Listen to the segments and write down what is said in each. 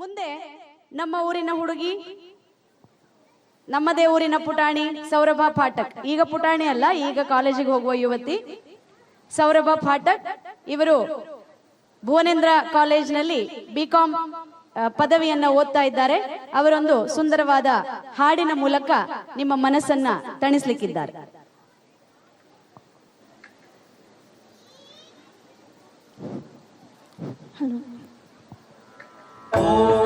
ಮುಂದೆ ನಮ್ಮ ಊರಿನ ಹುಡುಗಿ ನಮ್ಮದೇ ಊರಿನ ಪುಟಾಣಿ ಸೌರಭ ಪಾಠಕ್. ಈಗ ಪುಟಾಣಿ ಅಲ್ಲ, ಈಗ ಕಾಲೇಜಿಗೆ ಹೋಗುವ ಯುವತಿ ಸೌರಭ ಪಾಠಕ್. ಇವರು ಭುವನೇಂದ್ರ ಕಾಲೇಜಿನಲ್ಲಿ ಬಿಕಾಂ ಪದವಿಯನ್ನ ಓದ್ತಾ ಇದ್ದಾರೆ. ಅವರೊಂದು ಸುಂದರವಾದ ಹಾಡಿನ ಮೂಲಕ ನಿಮ್ಮ ಮನಸ್ಸನ್ನ ತಣಿಸ್ಲಿಕ್ಕಿದ್ದಾರೆ. ಹಲೋ. Oh.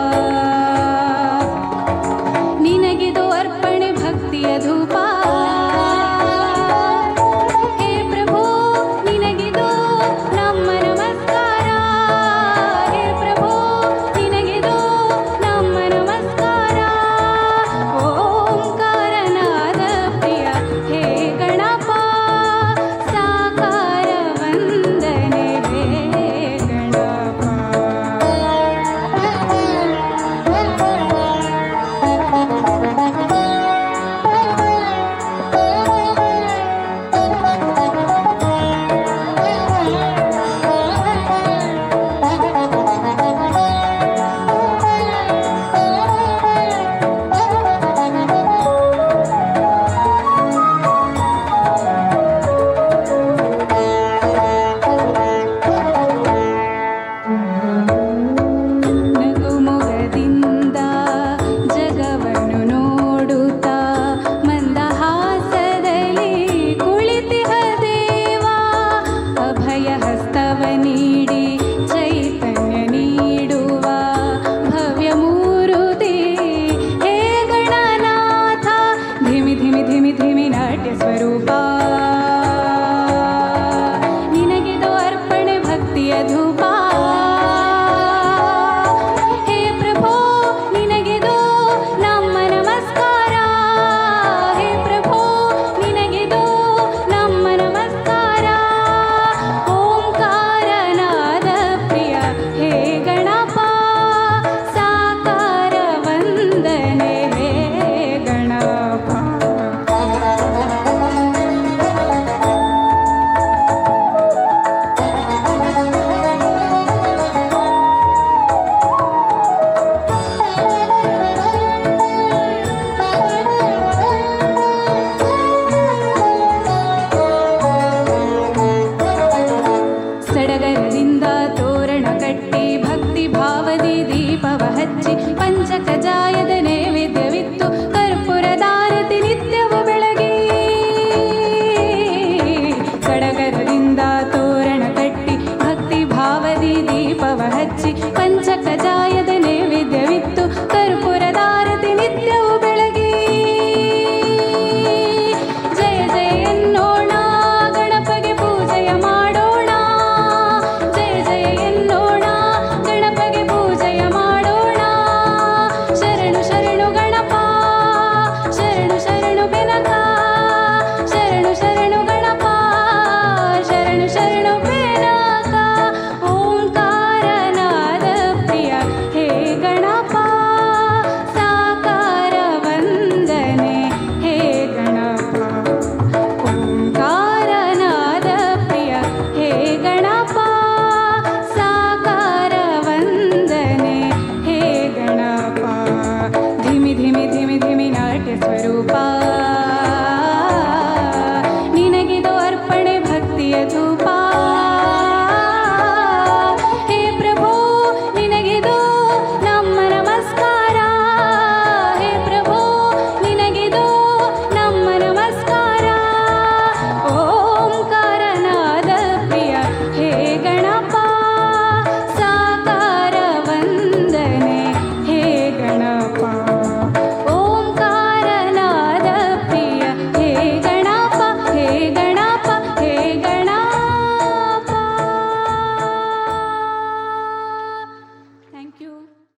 Senhor. జ్యోతి దీపవహచ్చి स्वरूपा